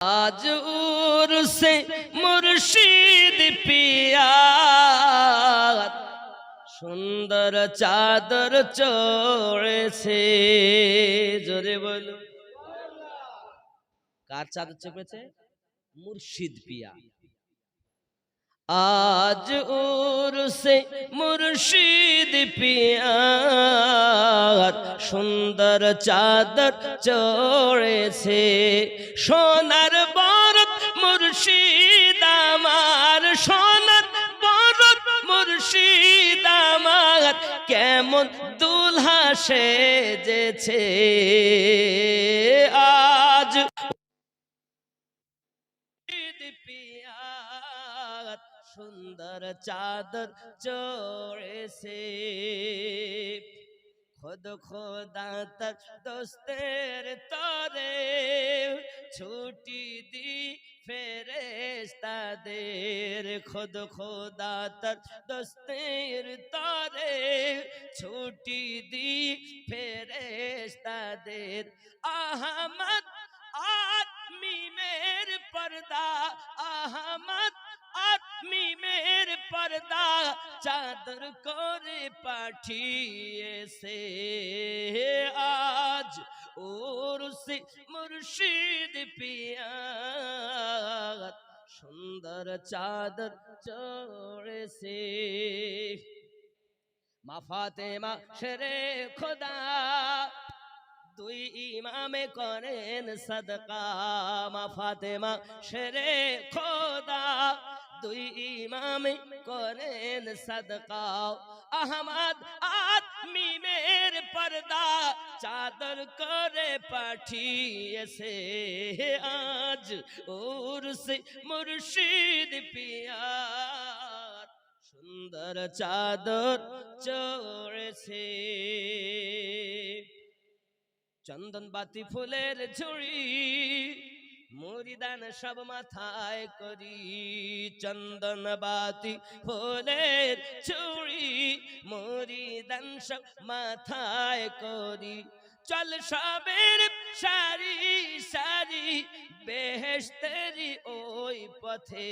আজ উরসে মুর্শিদ পিয়া। সুন্দর চাদর চড়েছে জোরে বলো। কার চাদর চেপেছে মুর্শিদ পিয়া। আজ উরসে মুর্শিদ পিয়া সুন্দর চাদর চড়েছে। সোনার বরত মুর্শিদ আমার, সোনার বরত মুর্শিদ আমার। কেমন দুলহা সেজেছে। আজ পিয়ার সুন্দর চাদর চড়েছে। খোদ খোদা তার দোস্তের তরে ছুটি দি ফেরেস্তাদের খোদ খোদা তার দোস্তের তরে ছুটি দি ফেরেস্তাদের আহমদ আত্মিমের পর্দা আহমদ আত্মিমের পর্দা চাদর করে পাঠিয়েছে আজ ওর সে মুর্শিদ পিয়া সুন্দর চাদর চড়েছে মাফাতে মা শেরে খোদা দুই ইমামে করেন সদকা। মা ফাতেমা শেরে খোদা। দুই ইমামে করেন সদকা। আহমদ আত্মিমের পর্দা চাদর করে পাঠিয়েছে। আজ উরসে মুর্শিদ পিয়ার। সুন্দর চাদর চড়েছে। চন্দন বাতি ফুলের ঝুড়ি মুরিদান সব মাথায় করি। চন্দন বাতি ফুলের ঝুড়ি মুরিদান সব মাথায় করি। চল সবের সারি সারি বেহেস্তেরি ওই পথে।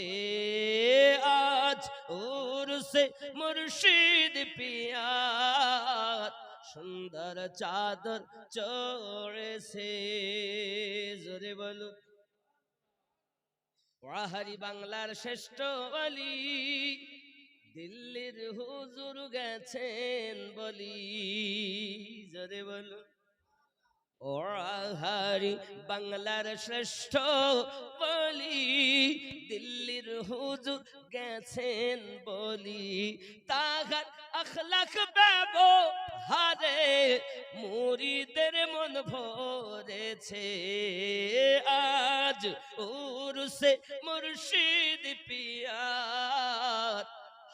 আজ উরসে মুর্শিদ পিয়ার। সুন্দর চাদর চড়েছে জোরে বলু ওয়াহারি বাংলার শ্রেষ্ঠ বলি দিল্লির হুজুর গেছেন বলি। জোরে বলু ওয়াহারি বাংলার শ্রেষ্ঠ বলি, দিল্লির হুজুর গেছেন বলি। তাহার আখলাখ ব্যবহারে মুরিদের মন ভরেছে। আজ উরুসে মুর্শিদ পিয়ার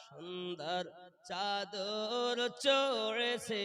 সুন্দর চাদর চড়েছে।